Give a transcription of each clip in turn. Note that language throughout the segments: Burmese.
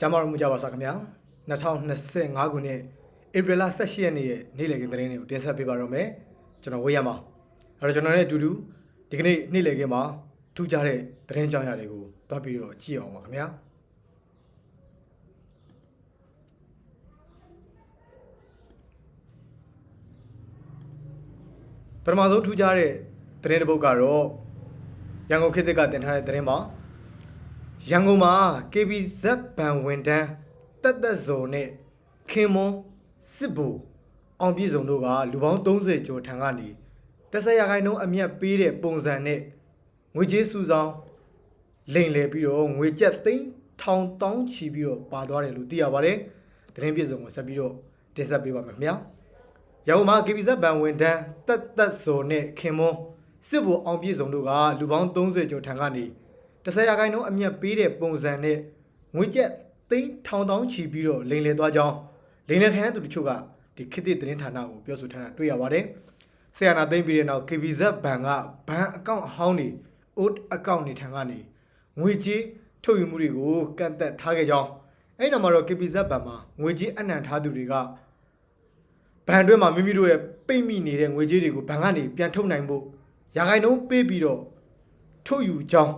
ကျမ်းမာလို့မကြပါစားခင်ဗျာ2025ခုနှစ်ဧပြီလ18ရက်နေ့ရဲ့နေ့လည်ခင်းသတင်းတွေကိုတင်ဆက်ပေးပါတော့မယ်ကျွန်တော်ဝေးရမှာအဲ့တော့ကျွန်တော်နဲ့အတူတူဒီကနေ့နေ့လည်ခင်းမှာထူးခြားတဲ့သတင်းကြောင်းရာတွေကိုတွားပြီးတော့ကြည့်အောင်ပါခင်ဗျာပထမဆုံးထူးခြားတဲ့သတင်းတစ်ပုဒ်ကတော့ရန်ကုန်ခေတ်သစ်ကတင်ထားတဲ့သတင်းမှာ ရန်ကုန်မှာ KBZ ဘန်ဝန်တန်းတက်တက်ဇော်နဲ့ခင်မွန်စစ်ဘူအောင်ပြည်စုံတို့ကလူပေါင်း30ကျော်ထံကနေတက်ဆက်ရခိုင်နှုန်းအမျက်ပေးတဲ့ပုံစံနဲ့ငွေကြေးစုဆောင်လိမ်လည်ပြီးတော့ငွေကျပ်သိန်းထောင်တောင်းချီပြီးတော့ပါသွားတယ်လို့သိရပါတယ်။သတင်းပြည့်စုံကိုဆက်ပြီးတော့တင်ဆက်ပေးပါမယ်ခင်ဗျာ။ရန်ကုန်မှာ KBZ ဘန်ဝန်တန်းတက်တက်စော်နဲ့ခင်မွန်စစ်ဘူအောင်ပြည်စုံတို့ကလူပေါင်း30ကျော်ထံကနေ 10ရာခိုင်နှုန်းအမျက်ပေးတဲ့ပုံစံနဲ့ငွေကျပ်သိန်းထောင်တောင်းချီပြီးတော့လိမ်လည်သွားကြောင်းလိမ်လည်ခံရသူတချို့ကဒီခေတ်သစ်သတင်းဌာနကိုပြောဆိုထားတာတွေ့ရပါတယ်။ဆရာနာသိမ့်ပြီးတဲ့နောက် KBZ ဘန်ကဘန်အကောင့်အဟောင်းတွေ old account တွေထံကနေငွေကြေးထုတ်ယူမှုတွေကိုကန့်သက်ထားခဲ့ကြောင်းအဲ့ဒီနောက်မှာတော့ KBZ ဘန်မှာငွေကြေးအနှံထားသူတွေကဘဏ်တွင်းမှာမိမိတို့ရဲ့ပိတ်မိနေတဲ့ငွေကြေးတွေကိုဘဏ်ကနေပြန်ထုတ်နိုင်ဖို့ရာခိုင်နှုန်းပေးပြီးတော့ထုတ်ယူကြောင်း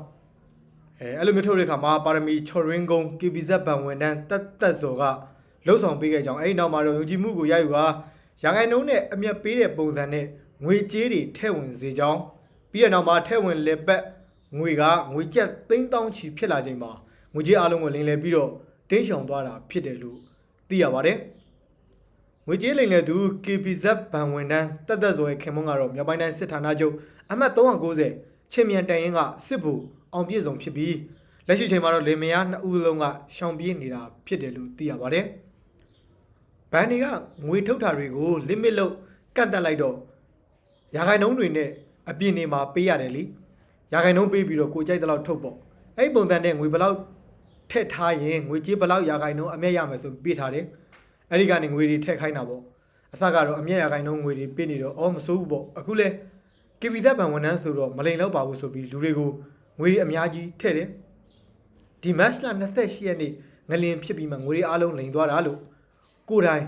အဲအဲ့လိုမျိုးထုတ်တဲ့အခါမှာပါရမီချော်ရင်းကုန်း KBZ ဘဏ်ဝန်တန်းတက်တက်စော်ကလှုပ်ဆောင်ပေးခဲ့ကြောင်းအဲ့ဒီနောက်မှာတော့ယုံကြည်မှုကိုရယူကာရာခိုင်နှုန်းနဲ့အမျက်ပေးတဲ့ပုံစံနဲ့ငွေကြေးတွေထည့်ဝင်စေကြောင်းပြီးတဲ့နောက်မှာထည့်ဝင်လက်ပတ်ငွေကငွေကျပ်သိန်းတောင်းချီဖြစ်လာချိန်မှာငွေကြေးအလုံးကိုလင်းလည်ပြီးတော့တင်းချောင်သွားတာဖြစ်တယ်လို့သိရပါတယ်ငွေကြေးလိမ်လည်သူ KPZ ဘဏ်ဝန်တန်းတက်တက်စောရဲ့ခင်မွန်းကတော့မြောက်ပိုင်းတိုင်းစစ်ဌာနချုပ်အမှတ်390 ချင်းမြန်တန်ရင်ကစစ်ဘူအောင်ပြည့်စုံဖြစ်ပြီးလက်ရှိချိန်မှာတော့လေမယားနှစ်ဦးလုံးကရှောင်ပြေးနေတာဖြစ်တယ်လို့သိရပါတယ်။ဘဏ်တွေကငွေထုတ်တာတွေကို limit လို့ကန့်တက်လိုက်တော့ရာခိုင်နှုန်းတွေနဲ့အပြည့်နေမှာပေးရတယ်လीရာခိုင်နှုန်းပေးပြီးတော့ကိုကြိုက်တဲ့လောက်ထုတ်ပေါ့အဲ့ဒီပုံစံနဲ့ငွေဘယ်လောက်ထည့်ထားရင်ငွေကြေးဘယ်လောက်ရာခိုင်နှုန်းအမြတ်ရမယ်ဆိုပြီးပေးထားတယ်အဲ့ဒီကနေငွေတွေထည့်ခိုင်းတာပေါ့အစကတော့အမျက်ရခိုင်နှုန်းငွေတွေပေးနေတော့အော်မစိုးဘူးပေါ့အခုလဲ ကေဗီသက်ဘန်ဝန်ထမ်းဆိုတော့မလိန်တော့ပါဘူးဆိုပြီးလူတွေကိုငွေတွေအများကြီးထည့်တယ်ဒီမတ်လ28ရက်နေ့ငလင်ဖြစ်ပြီးမှငွေတွေအားလုံးလိန်သွားတာလို့ကိုယ်တိုင်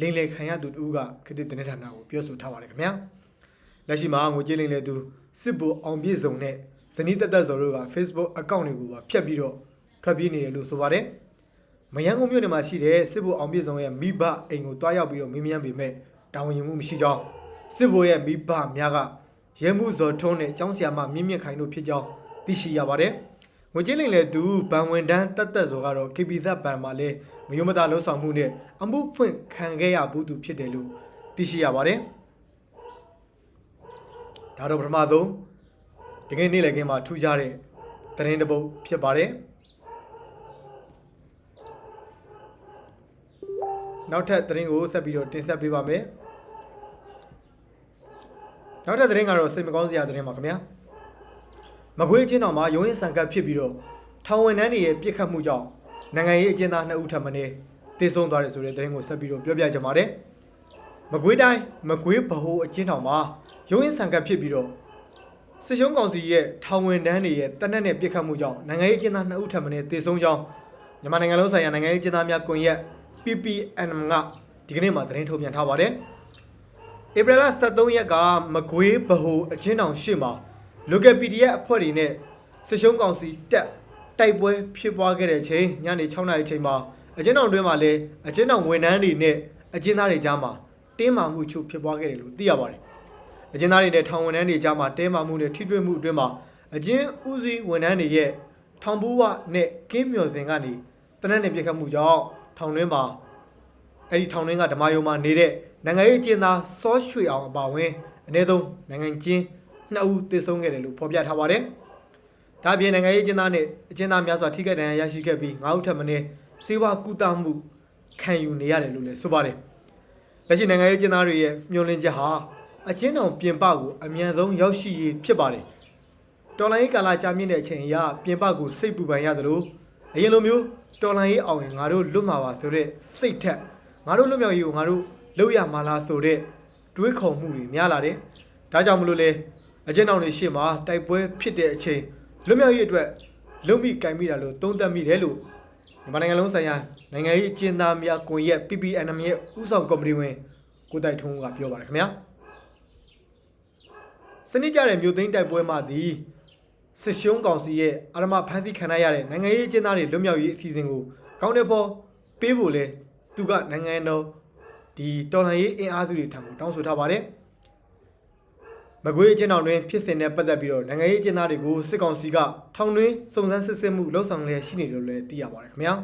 လိန်လေခံရသူတူကခေတ္တတင်တဲ့ဌာနကိုပြောဆိုထားပါတယ်ခင်ဗျာလက်ရှိမှာငွေကြေးလိန်လေသူစစ်ဘူအောင်ပြည့်စုံနဲ့ဇနီးတက်တက်စော်တို့က Facebook account တွေကိုပါဖျက်ပြီးတော့ထွက်ပြေးနေတယ်လို့ဆိုပါတယ်မယန်းကုန်းမြို့နယ်မှာရှိတဲ့စစ်ဘိုအောင်ပြည့်စုံရဲ့မိဘအိမ်ကိုတွားရောက်ပြီးတော့မင်းမြန်းပေမဲ့တာဝန်ယူမှုမရှိကြောင်းစစ်ဘိုရဲ့မိဘများက ရဲမှုဇော်ထွန်းနဲ့ကျောင်းဆရာမမြင့်မြင့်ခိုင်တို့ဖြစ်ကြောင်းသိရှိရပါတယ်။ငွေကြေးလိမ်လေသူဗန်ဝန်တန်းတက်တက်ဆိုကတော့ KB သက်ဘန်မှာလဲမယုံမသားလှုပ်ဆောင်မှုနဲ့အမှုဖွင့်ခံခဲ့ရဘူးသူဖြစ်တယ်လို့သိရှိရပါတယ်။ဒါတော့ပထမဆုံးဒီကနေ့နေ့လည်ခင်းမှာထူးခြားတဲ့သတင်းတစ်ပုဒ်ဖြစ်ပါတယ်။နောက်ထပ်သတင်းကိုဆက်ပြီးတော့တင်ဆက်ပေးပါမယ် နောက်ထပ်သတင်းကတော့စိတ်မကောင်းစရာသတင်းပါခင်ဗျာမကွေးချင်းတော်မှာရုံးရင်ဆန်ကပ်ဖြစ်ပြီးတော့ထောင်ဝန်ထမ်းတွေရဲ့ပြစ်ခတ်မှုကြောင့်နိုင်ငံရေးအကျဉ်းသား2ဦးထပ်မံနေတည်ဆုံသွားတယ်ဆိုတဲ့သတင်းကိုဆက်ပြီးတော့ပြောပြကြပါမယ်မကွေးတိုင်းမကွေးဗဟိုအကျဉ်းထောင်မှာရုံးရင်ဆန်ကပ်ဖြစ်ပြီးတော့စစ်ရှုံးကောင်စီရဲ့ထောင်ဝန်ထမ်းတွေရဲ့တနက်နဲ့ပြစ်ခတ်မှုကြောင့်နိုင်ငံရေးအကျဉ်းသား2ဦးထပ်မံနေတည်ဆုံကြောင်းမြန်မာနိုင်ငံလုံးဆိုင်ရာနိုင်ငံရေးအကျဉ်းသားများကွန်ရက် PPNM ကဒီကနေ့မှသတင်းထုတ်ပြန်ထားပါတယ်။ ဧပြီလ23ရက်ကမကွေးဗဟိုအချင်းတောင်ရှေ့မှာ local PDF အဖွဲ့တွေနဲ့စစ်ရှုံးကောင်စီတက်တိုက်ပွဲဖြစ်ပွားခဲ့တဲ့အချိန်ညနေ6နာရီအချိန်မှာအချင်းတောင်တွင်းမှာလည်းအချင်းတောင်ဝန်ထမ်းတွေနဲ့အချင်းသားတွေကြားမှာတင်းမာမှုချုပ်ဖြစ်ပွားခဲ့တယ်လို့သိရပါတယ်။အချင်းသားတွေနဲ့ထောင်ဝန်ထမ်းတွေကြားမှာတင်းမာမှုနဲ့ထိတွေ့မှုအတွင်းမှာအချင်းဦးစီးဝန်ထမ်းတွေရဲ့ထောင်ဘူးဝနဲ့ကင်းမြော်စင်ကနေတနက်နဲ့ပြစ်ခတ်မှုကြောင့်ထောင်တွင်းမှာအဲ့ဒီထောင်တွင်းကဓမ္မယုံမှာနေတဲ့ နိုင်ငံရေးကျင်းသားစောရွှေအောင်အပါဝင်အနည်းဆုံးနိုင်ငံချင်းနှစ်ဦးတည်ဆုံခဲ့တယ်လို့ဖော်ပြထားပါတယ်။ဒါ့အပြင်နိုင်ငံရေးကျင်းသားနဲ့အကျဉ်းသားများစွာထိခိုက်ဒဏ်ရာရရှိခဲ့ပြီး9ဦးထပ်မံစေဝါကုသမှုခံယူနေရတယ်လို့လည်းဆိုပါတယ်။လက်ရှိနိုင်ငံရေးကျင်းသားတွေရဲ့မျှော်လင့်ချက်ဟာအကျဉ်းတော်ပြင်ပကိုအမြန်ဆုံးရောက်ရှိရေးဖြစ်ပါတယ်။တော်လိုင်းရေးကာလကြာမြင့်တဲ့အချိန်အရပြင်ပကိုစိတ်ပူပန်ရသလိုအရင်လိုမျိုးတော်လိုင်းရေးအောင်ရင်ငါတို့လွတ်မှာပါဆိုတဲ့စိတ်ထက်ငါတို့လွတ်မြောက်ရေးကိုငါတို့ လုပ်ရမှာလားဆိုတဲ့တွေးခေါ်မှုတွေများလာတယ်။ဒါကြောင့်မလို့လေအကျဉ်းတော်တွေရှေ့မှာတိုက်ပွဲဖြစ်တဲ့အချိန်လွတ်မြောက်ရေးအတွက်လုံမိကင်မိတာလို့သုံးသပ်မိတယ်လို့မြန်မာနိုင်ငံလုံးဆိုင်ရာနိုင်ငံရေးအကျဉ်းသားများကွန်ရက် PPNM ရဲ့ဥဆောင်ကော်မတီဝင်ကိုတိုက်ထွန်းကပြောပါတယ်ခင်ဗျာစနစ်ကြတဲ့မြို့သိမ်းတိုက်ပွဲမှာဒီစစ်ရှုံးကောင်စီရဲ့အာရမဖန်ဆီးခံရတဲ့နိုင်ငံရေးအကျဉ်းသားတွေလွတ်မြောက်ရေးအစီအစဉ်ကိုကောင်းတဲ့ပေါ်ပေးဖို့လဲသူကနိုင်ငံတော် ဒီတော်လှန်ရေးအင်အားစုတွေထံကိုတောင်းဆိုထားပါတယ်မကွေးအကျဉ်းတော်တွင်ဖြစ်စဉ်နဲ့ပတ်သက်ပြီးတော့နိုင်ငံရေးအကျဉ်းသားတွေကိုစစ်ကောင်စီကထောင်တွင်းစုံစမ်းစစ်ဆေးမှုလှုပ်ဆောင်လျက်ရှိနေတယ်လို့လည်းသိရပါတယ်ခင်ဗျာ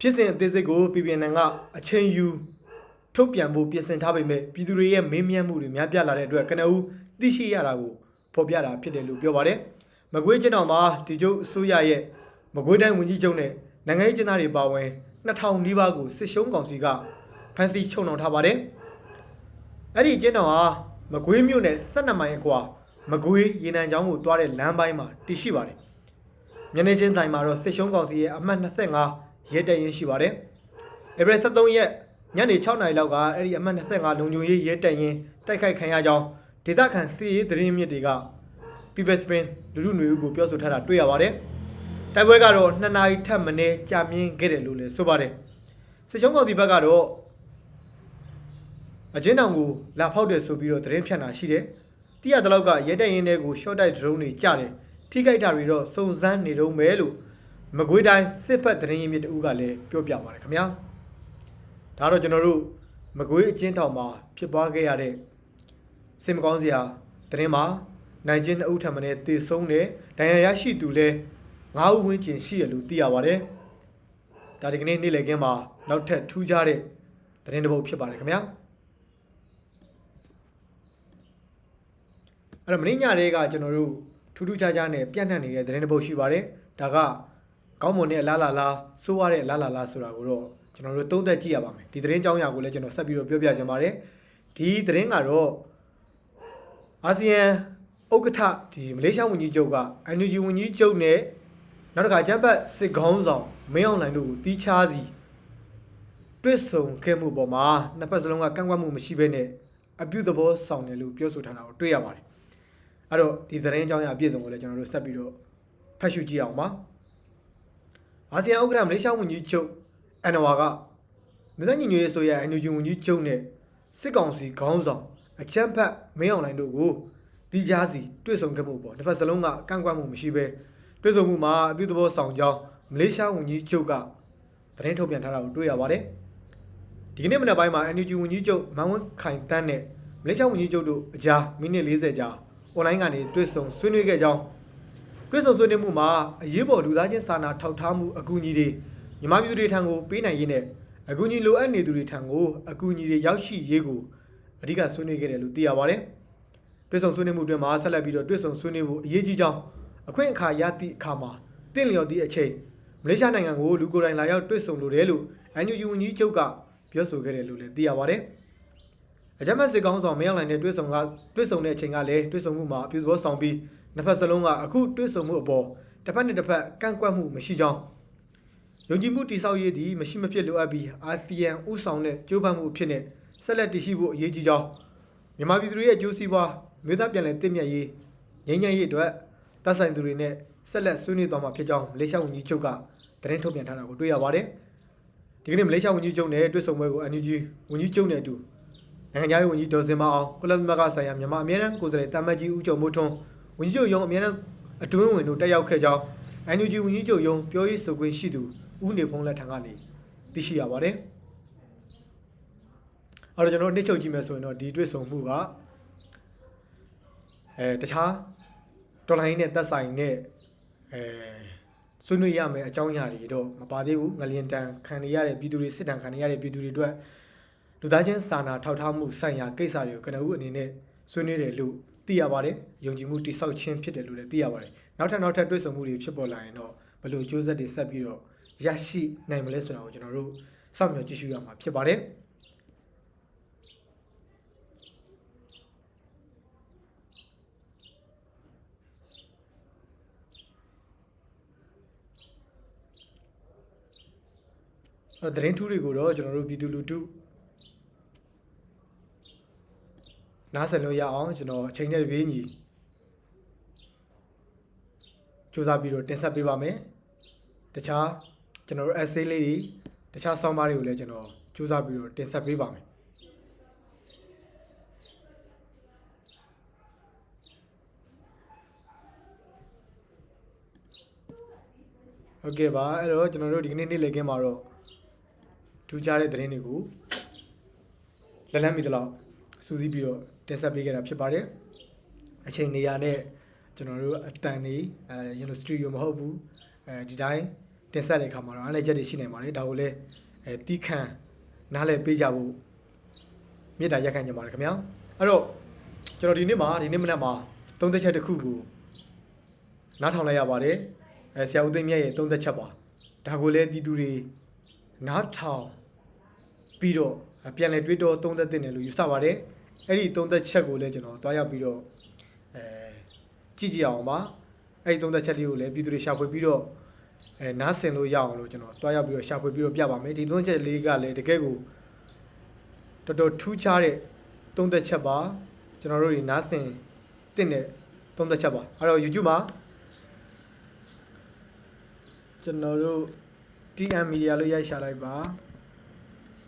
ဖြစ်စဉ်အသေးစိတ်ကို PPN ကအချိန်ယူထုတ်ပြန်ဖို့ပြင်ဆင်ထားပေမဲ့ပြည်သူတွေရဲ့မေးမြန်းမှုတွေများပြားလာတဲ့အတွက်ကနအူးသိရှိရတာကိုဖော်ပြတာဖြစ်တယ်လို့ပြောပါတယ်မကွေးကျင်းတော်မှာဒီကျုပ်အစိုးရရဲ့မကွေးတိုင်းဝန်ကြီးချုပ်နဲ့နိုင်ငံရေးကျင်းသားတွေပါဝင် 2000နီးပါးကိုစစ်ရှုံးကောင်စီကဖမ်းဆီးချုပ်နှောင်ထားပါတယ်အဲ့ဒီကျင်းတော်ဟာမကွေးမြို့နယ်12မိုင်အကွာမကွေးရေနံချောင်းကိုတွားတဲ့လမ်းပိုင်းမှာတည်ရှိပါတယ်မျက်နှာချင်းတိုင်မှာတော့စစ်ရှုံးကောင်စီရဲ့အမှတ်25ရဲတပ်ရင်းရှိပါတယ်ဧပြီ23ရက်ညနေ6နာရီလောက်ကအဲ့ဒီအမှတ်25လုံခြုံရေးရဲတပ်ရင်းတိုက်ခိုက်ခံရကြောင်းဒေသခံစီရေးသတင်းမြစ်တွေက People Spring လူလူຫນွေဦးကိုပြောဆိုထားတာတွေ့ရပါတယ်။ တိုက်ပွဲကတော့2နာရီထပ်မင်းကြာမြင့်ခဲ့တယ်လို့လည်းဆိုပါတယ်။စစ်ချုံးကောင်စီဘက်ကတော့အကျဉ်းတောင်ကိုလာဖောက်တယ်ဆိုပြီးတော့သတင်းဖြန့်တာရှိတယ်။တိရတလောက်ကရဲတပ်ရင်းတွေကို short တိုက် drone တွေကြတယ်။ထိခိုက်တာတွေတော့စုံစမ်းနေတော့မယ်လို့မကွေးတိုင်းစစ်ဖက်သတင်းရင်းမြစ်တဦးကလည်းပြောပြပါတယ်ခင်ဗျာ။ဒါတော့ကျွန်တော်တို့မကွေးအကျဉ်းထောင်မှာဖြစ်ပွားခဲ့ရတဲ့စင်မကောင်းစရာသတင်းမှာနိုင်ချင်းနှစ်ဦးထံမှလည်းတည်ဆုံးတယ်ဒဏ်ရာရရှိသူလည်း ၅ဦးဝန်းကျင်ရှိတယ်လို့သိရပါတယ်ဒါဒီကနေ့နေ့လည်ခင်းမှာနောက်ထပ်ထူးခြားတဲ့သတင်းတစ်ပုဒ်ဖြစ်ပါတယ်ခင်ဗျာအဲ့တော့မင်းညတွေကကျွန်တော်တို့ထူးထူးခြားခြားနဲ့ပြန့်နှံ့နေတဲ့သတင်းတစ်ပုဒ်ရှိပါတယ်ဒါကကောင်းမွန်တဲ့အလားလာလားစိုးရတဲ့အလားလာလားဆိုတာကိုတော့ကျွန်တော်တို့သုံးသပ်ကြည့်ရပါမယ်ဒီသတင်းကြောင်းရာကိုလည်းကျွန်တော်ဆက်ပြီးတော့ပြောပြချင်ပါတယ်ဒီသတင်းကတော့အာဆီယံဥက္ကဋ္ဌဒီမလေးရှားဝန်ကြီးချုပ်က NUG ဝန်ကြီးချုပ်နဲ့ နောက်တစ်ခါဂျမ်ဘတ်စစ်ခေါင်းဆောင်မင်းအောင်လှိုင်တို့ကိုတီးခြားစီတွေ့ဆုံခဲ့မှုပေါ်မှာနှစ်ဖက်စလုံးကကန့်ကွက်မှုမရှိဘဲနဲ့အပြုသဘောဆောင်တယ်လို့ပြောဆိုထားတာကိုတွေ့ရပါတယ်အဲ့တော့ဒီသတင်းကြောင်းရအပြည့်စုံကိုလည်းကျွန်တော်တို့ဆက်ပြီးတော့ဖတ်ရှုကြည့်အောင်ပါအာဆီယံဥက္ကဋ္ဌမလေးရှားဝန်ကြီးချုပ်အန်နဝါကမြို့သားညီညွတ်ရေးဆိုရ NUG ဝန်ကြီးချုပ်နဲ့စစ်ကောင်စီခေါင်းဆောင်အချမ်းဖတ်မင်းအောင်လှိုင်တို့ကိုဒီကြားစီတွေ့ဆုံခဲ့မှုပေါ့တစ်ဖက်စလုံးကကန့်ကွက်မှုမရှိဘဲ တွေ့ဆုံမှုမှာအပြုသဘောဆောင်ကြောင်းမလေးရှားဝန်ကြီးချုပ်ကသတင်းထုတ်ပြန်ထားတာကိုတွေ့ရပါတယ်ဒီကနေ့မနက်ပိုင်းမှာ NUG ဝန်ကြီးချုပ်မန်ဝင်းခိုင်တန်းနဲ့မလေးရှားဝန်ကြီးချုပ်တို့အကြားမိနစ်40ကြာအွန်လိုင်းကနေတွေ့ဆုံဆွေးနွေးခဲ့ကြောင်းတွေ့ဆုံဆွေးနွေးမှုမှာအရေးပေါ်လူသားချင်းစာနာထောက်ထားမှုအကူအညီတွေမြန်မာပြည်သူတွေထံကိုပေးနိုင်ရေးနဲ့အကူအညီလိုအပ်နေသူတွေထံကိုအကူအညီတွေရောက်ရှိရေးကိုအဓိကဆွေးနွေးခဲ့တယ်လို့သိရပါတယ်။တွေ့ဆုံဆွေးနွေးမှုတွင်မှာဆက်လက်ပြီးတော့တွေ့ဆုံဆွေးနွေးဖို့အရေးကြီးကြောင်း အခွင့်အခါရသည့်အခါမှာတင့်လျော်သည့်အချိန်မလေးရှားနိုင်ငံကိုလူကိုယ်တိုင်လာရောက်တွေ့ဆုံလိုတယ်လို့ NUG ဝန်ကြီးချုပ်ကပြောဆိုခဲ့တယ်လို့လည်းသိရပါတယ်။အကြမ်းဖက်စစ်ကောင်ဆောင်မင်းအောင်လှိုင်နဲ့တွေ့ဆုံကတွေ့ဆုံတဲ့အချိန်ကလည်းတွေ့ဆုံမှုမှာအပြုသဘောဆောင်ပြီးနှစ်ဖက်စလုံးကအခုတွေ့ဆုံမှုအပေါ်တစ်ဖက်နဲ့တစ်ဖက်ကန့်ကွက်မှုမရှိကြောင်းယုံကြည်မှုတိဆောက်ရေးသည်မရှိမဖြစ်လိုအပ်ပြီးအာဆီယံဥဆောင်တဲ့ကြိုးပမ်းမှုဖြစ်နေဆက်လက်တည်ရှိဖို့အရေးကြီးကြောင်းမြန်မာပြည်သူတွေရဲ့အကျိုးစီးပွားမြို့သားပြန်လည်တည်မြတ်ရေးငြိမ်းချမ်းရေးအတွက် တပ်ဆိုင်သူတွေနဲ့ဆက်လက်ဆွေးနွေးသွားမှာဖြစ်ကြောင်းမလေးရှားဝန်ကြီးချုပ်ကသတင်းထုတ်ပြန်ထားတာကိုတွေ့ရပါတယ်ဒီကနေ့မလေးရှားဝန်ကြီးချုပ်နဲ့တွေ့ဆုံပွဲကို NUG ဝန်ကြီးချုပ်နဲ့အတူနိုင်ငံသားရေးဝန်ကြီးဒေါ်စင်မအောင်ကုလသမဂ္ဂဆိုင်ရာမြန်မာအမြဲတမ်းကိုယ်စားလှယ်တာမတ်ကြီးဦးကျော်မိုးထွန်းဝန်ကြီးချုပ်ရုံးအမြဲတမ်းအတွင်းဝင်တို့တက်ရောက်ခဲ့ကြောင်း NUG ဝန်ကြီးချုပ်ရုံးပြောရေးဆိုခွင့်ရှိသူဦးနေဖုံးလက်ထံကနေသိရှိရပါတယ်အဲ့တော့ကျွန်တော်နှစ်ချုပ်ကြည့်မယ်ဆိုရင်တော့ဒီတွေ့ဆုံမှုကအဲတခြား တော်လိုင်းနဲ့သက်ဆိုင်တဲ့အဲဆွေးနွေးရမယ်အကြောင်းအရာတွေတော့မပါသေးဘူးငလျင်တန်ခံနေရတဲ့ပြည်သူတွေစစ်တမ်းခံနေရတဲ့ပြည်သူတွေအတွက်လူသားချင်းစာနာထောက်ထားမှုဆိုင်ရာကိစ္စတွေကိုကနဦးအနေနဲ့ဆွေးနွေးတယ်လို့သိရပါတယ်ယုံကြည်မှုတိဆောက်ခြင်းဖြစ်တယ်လို့လည်းသိရပါတယ်နောက်ထပ်နောက်ထပ်တွေ့ဆုံမှုတွေဖြစ်ပေါ်လာရင်တော့ဘယ်လိုကြိုးစားတွေဆက်ပြီးတော့ရရှိနိုင်မလဲဆိုတာကိုကျွန်တော်တို့စောင့်မျှော်ကြည့်ရှုရမှာဖြစ်ပါတယ် အဲ့တော့သတင်းထူးတွေကိုတော့ကျွန်တော်တို့ပြည်သူလူထုနားဆင်လို့ရအောင်ကျွန်တော်အချိန်နဲ့ပြင်းညီစူးစမ်းပြီးတော့တင်ဆက်ပေးပါမယ်တခြားကျွန်တော်တို့ essay လေးတွေတခြားဆောင်းပါးတွေကိုလည်းကျွန်တော်စူးစမ်းပြီးတော့တင်ဆက်ပေးပါမယ်ဟုတ်ကဲ့ပါအဲ့တော့ကျွန်တော်တို့ဒီကနေ့နေ့လည်ခင်းမှာတော့ ထူးခြားတဲ့သတင်းတွေကိုလက်လန်းမိသလောက်စူးစီးပြီးတော့တင်ဆက်ပေးခဲ့တာဖြစ်ပါတယ်အချိန်နေရာနဲ့ကျွန်တော်တို့အတန်နေအဲရင်လိုစတူဒီယိုမဟုတ်ဘူးအဲဒီတိုင်းတင်ဆက်တဲ့အခါမှာတော့အားလည်းချက်တွေရှိနေပါတယ်ဒါကိုလည်းအဲတီးခန့်နားလည်ပေးကြဖို့မေတ္တာရက်ခံကြပါတယ်ခင်ဗျာအဲ့တော့ကျွန်တော်ဒီနေ့မှာဒီနေ့မနက်မှာသုံးသက်ချက်တစ်ခုကိုနားထောင်လိုက်ရပါတယ်အဲဆရာဦးသိန်းမြတ်ရဲ့သုံးသက်ချက်ပါဒါကိုလည်းပြည်သူတွေ နားထောင်ပြီးတော့ပြန်လည်တွေးတောသုံးသက်တင်တယ်လို့ယူဆပါတယ်အဲ့ဒီသုံးသက်ချက်ကိုလည်းကျွန်တော်တွားရောက်ပြီးတော့အဲကြည့်ကြည့်အောင်ပါအဲ့ဒီသုံးသက်ချက်လေးကိုလည်းပြည်သူတွေရှာဖွေပြီးတော့အဲနားဆင်လို့ရအောင်လို့ကျွန်တော်တွားရောက်ပြီးတော့ရှာဖွေပြီးတော့ပြပါမယ်ဒီသုံးချက်လေးကလည်းတကယ်ကိုတော်တော်ထူးခြားတဲ့သုံးသက်ချက်ပါကျွန်တော်တို့ဒီနားဆင်တင်တဲ့သုံးသက်ချက်ပါအဲ့တော့ YouTube မှာကျွန်တော်တို့ TM Media လို့ရိုက်ရှာလိုက်ပါ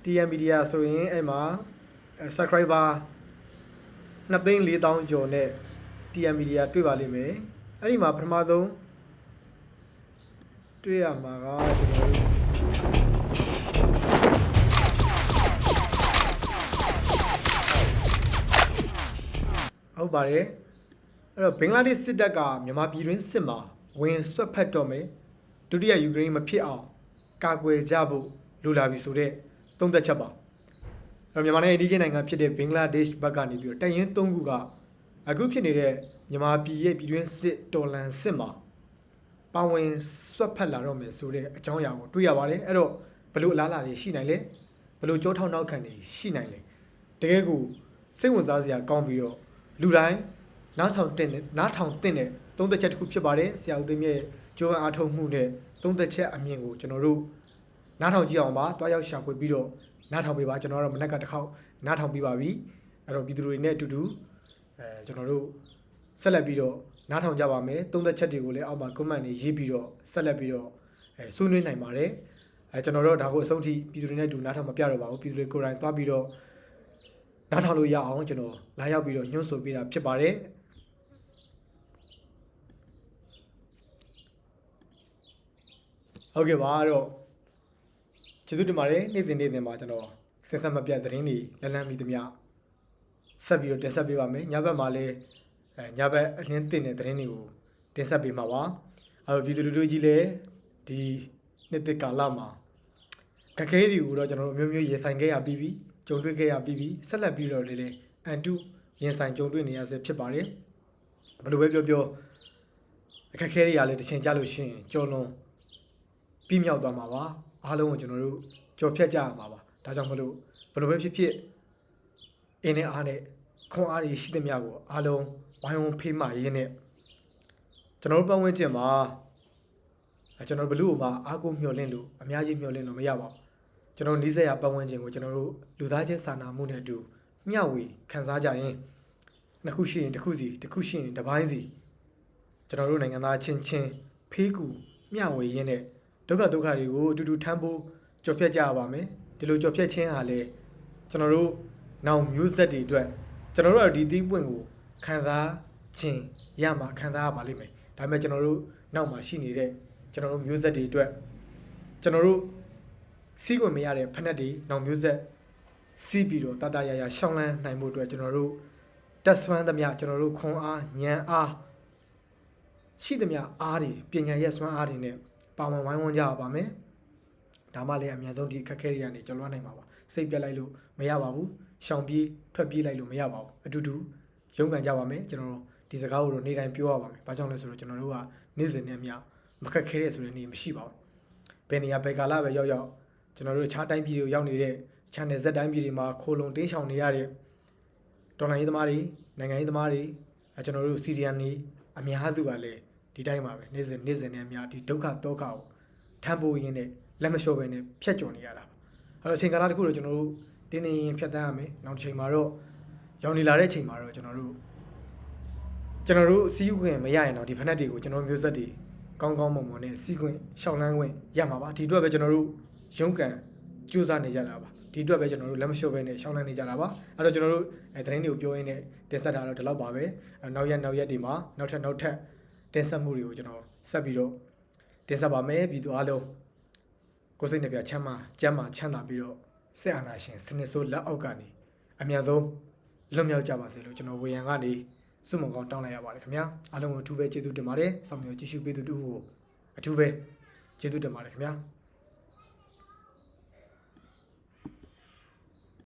TM Media ဆိုရင်အဲ့မှာအဲ subscriber 2,400ကျော်နဲ့ TM Media တွေ့ပါလိမ့်မယ်အဲ့ဒီမှာပထမဆုံးတွေ့ရမှာကကျွန်တော်တို့ဟုတ်ပါတယ်အဲ့တော့ဘင်္ဂလားဒေ့ရှ်စစ်တပ်ကမြန်မာပြည်တွင်းစစ်မှာဝင်ဆွတ်ဖက်တော့မယ်ဒုတိယယူကရိန်းမဖြစ်အောင် ကာကွယ်ကြဖို့လိုလာပြီဆိုတော့သုံးသက်ချက်ပါအဲ့တော့မြန်မာနိုင်ငံအကြီးနိုင်ငံဖြစ်တဲ့ဘင်္ဂလားဒေ့ရှ်ဘက်ကနေပြီးတော့တိုင်ရင်၃ခုကအခုဖြစ်နေတဲ့မြန်မာပြည်ရဲ့ပြည်တွင်းစစ်တော်လှန်စစ်မှာပါဝင်ဆွတ်ဖက်လာတော့မယ်ဆိုတဲ့အကြောင်းအရာကိုတွေ့ရပါတယ်အဲ့တော့ဘယ်လိုအလားအလာတွေရှိနိုင်လဲဘယ်လိုကြောထောက်နောက်ခံတွေရှိနိုင်လဲတကယ်ကိုစိတ်ဝင်စားစရာကောင်းပြီးတော့လူတိုင်းနားထောင်တင်တဲ့နားထောင်တင်တဲ့သုံးသက်ချက်တစ်ခုဖြစ်ပါတယ်ဆရာဦးသိမ်းရဲ့ ကြိုးပမ်းအားထုတ်မှုနဲ့သုံးသက်ချက်အမြင်ကိုကျွန်တော်တို့နားထောင်ကြည့်အောင်ပါတွားရောက်ရှာဖွေပြီးတော့နားထောင်ပေးပါကျွန်တော်တို့မနက်ကတစ်ခေါက်နားထောင်ပြီးပါပြီအဲ့တော့ပြည်သူတွေနဲ့အတူတူအဲကျွန်တော်တို့ဆက်လက်ပြီးတော့နားထောင်ကြပါမယ်သုံးသက်ချက်တွေကိုလည်းအောက်မှာ comment တွေရေးပြီးတော့ဆက်လက်ပြီးတော့အဲဆွေးနွေးနိုင်ပါတယ်အဲကျွန်တော်တို့ဒါကိုအဆုံးထိပြည်သူတွေနဲ့အတူနားထောင်မပြတော့ပါဘူးပြည်သူတွေကိုယ်တိုင်သွားပြီးတော့နားထောင်လို့ရအောင်ကျွန်တော်လာရောက်ပြီးတော့ညွှန်းဆိုပေးတာဖြစ်ပါတယ် ဟုတ်ကဲ့ပါအဲ့တော့ကျေးဇူးတင်ပါတယ်နေ့စဉ်နေ့စဉ်မှာကျွန်တော်ဆက်ဆက်မပြတ်သတင်းတွေလက်လန်းမိသမျှဆက်ပြီးတော့တင်ဆက်ပေးပါမယ်ညဘက်မှာလည်းအဲညဘက်အလင်းတင်တဲ့သတင်းတွေကိုတင်ဆက်ပေးမှာပါအဲ့တော့ပြည်သူလူထုကြီးလည်းဒီနှစ်သက်ကာလမှာခက်ခဲတွေကိုတော့ကျွန်တော်တို့မျိုးမျိုးရင်ဆိုင်ခဲ့ရပြီးပြီကြုံတွေ့ခဲ့ရပြီးပြီဆက်လက်ပြီးတော့လည်းလည်းအန်တုရင်ဆိုင်ကြုံတွေ့နေရဆဲဖြစ်ပါတယ်ဘယ်လိုပဲပြောပြောအခက်ခဲတွေကလည်းတစ်ချိန်ကြာလို့ရှိရင်ကြော်လွန် ပြီးမြောက်သွားမှာပါအားလုံးကိုကျွန်တော်တို့ကြော်ဖြတ်ကြရမှာပါဒါကြောင့်မလို့ဘယ်လိုပဲဖြစ်ဖြစ်အင်းနဲ့အားနဲ့ခွန်အားတွေရှိသမျှကိုအားလုံးဝိုင်းဝန်းဖေးမှရင်းနဲ့ကျွန်တော်တို့ပတ်ဝန်းကျင်မှာအဲကျွန်တော်တို့ဘလို့မှာအားကိုမျှော်လင့်လို့အများကြီးမျှော်လင့်လို့မရပါဘူးကျွန်တော်နီးစပ်ရပတ်ဝန်းကျင်ကိုကျွန်တော်တို့လူသားချင်းစာနာမှုနဲ့အတူမျှဝေခံစားကြရင်နှစ်ခုရှိရင်တစ်ခုစီတစ်ခုရှိရင်တစ်ပိုင်းစီကျွန်တော်တို့နိုင်ငံသားချင်းချင်းဖေးကူမျှဝေရင်းနဲ့ ဒုက္ခဒုက္ခတွေကိုအတူတူထမ်းဖို့ကြော်ဖြတ်ကြရပါမယ်ဒီလိုကြော်ဖြတ်ခြင်းဟာလေကျွန်တော်တို့နောင်မျိုးဆက်တွေအတွက်ကျွန်တော်တို့ကဒီသီးပွင့်ကိုခံစားခြင်းရမှာခံစားရပါလိမ့်မယ်ဒါပေမဲ့ကျွန်တော်တို့နောက်မှာရှိနေတဲ့ကျွန်တော်တို့မျိုးဆက်တွေအတွက်ကျွန်တော်တို့စီးခွင့်မရတဲ့ဖက်နှက်တွေနောင်မျိုးဆက်စီးပြီးတော့တတရရရှောင်းလန်းနိုင်မှုအတွက်ကျွန်တော်တို့တက်ဆွမ်းသမျှကျွန်တော်တို့ခွန်အားဉာဏ်အားရှိသမျှအားတွေပညာရဲ့စွမ်းအားတွေနဲ့ ပါဝင်ဝိုင်းဝန်းကြရပါမယ်ဒါမှလည်းအများဆုံးဒီခက်ခဲတွေကနေကျော်လွှားနိုင်မှာပါစိတ်ပြက်လိုက်လို့မရပါဘူးရှောင်ပြေးထွက်ပြေးလိုက်လို့မရပါဘူးအတူတူရုန်းကန်ကြပါမယ်ကျွန်တော်တို့ဒီစကားကိုတော့နေ့တိုင်းပြောရပါမယ်ဘာကြောင့်လဲဆိုတော့ကျွန်တော်တို့ကနေ့စဉ်နဲ့အမျှမခက်ခဲတဲ့ဆိုတဲ့နေ့မရှိပါဘူးဘယ်နေရာဘယ်ကာလပဲရောက်ရောက်ကျွန်တော်တို့ခြားတိုင်းပြည်တွေရောက်နေတဲ့ channel Z တိုင်းပြည်တွေမှာခိုးလုံတင်းရှောင်နေရတဲ့တော်လိုင်းရေးသမားတွေနိုင်ငံရေးသမားတွေအဲကျွန်တော်တို့စီရီယန်တွေအများစုကလည်း ဒီတိုင်းပါပဲနေ့စဉ်နေ့စဉ်နဲ့အများဒီဒုက္ခတောကကိုထမ်းပိုးရင်းနဲ့လက်မလျှော့ပဲနဲ့ဖြတ်ကျော်နေရတာပါအဲ့တော့အချိန်ကာလတစ်ခုတော့ကျွန်တော်တို့တင်းနေရင်ဖြတ်တန်းရမယ်နောက်တစ်ချိန်မှာတော့ရောင်နေလာတဲ့ချိန်မှာတော့ကျွန်တော်တို့ကျွန်တော်တို့စီးဥခွင့်မရရင်တော့ဒီဖက်နှက်တွေကိုကျွန်တော်မျိုးဆက်တွေကောင်းကောင်းမွန်မွန်နဲ့စီးခွင့်ရှောင်းလန်းခွင့်ရမှာပါဒီအတွက်ပဲကျွန်တော်တို့ရုန်းကန်ကြိုးစားနေကြတာပါဒီအတွက်ပဲကျွန်တော်တို့လက်မလျှော့ဘဲနဲ့ရှောင်းလန်းနေကြတာပါအဲ့တော့ကျွန်တော်တို့အဲသတင်းတွေကိုပြောရင်းနဲ့တင်ဆက်တာတော့ဒီလောက်ပါပဲအဲ့နောက်ရက်နောက်ရက်တွေမှာနောက်ထပ်နောက်ထပ် တင်ဆက်မှုတွေကိုကျွန်တော်ဆက်ပြီးတော့တင်ဆက်ပါမယ်ပြည်သူအားလုံးကိုယ်စိတ်နှပြချမ်းသာကျမ်းမာချမ်းသာပြီးတော့ဆက်အာဏာရှင်စနစ်ဆိုးလက်အောက်ကနေအမြန်ဆုံးလွတ်မြောက်ကြပါစေလို့ကျွန်တော်ဝေယံကနေစုမုံကောင်းတောင်းလိုက်ရပါတယ်ခင်ဗျာအားလုံးကိုအထူးပဲကျေးဇူးတင်ပါတယ်ဆောင်းမျိုးကြည့်ရှုပေးသူတို့ကိုအထူးပဲကျေးဇူးတင်ပါတယ်ခင်ဗျာ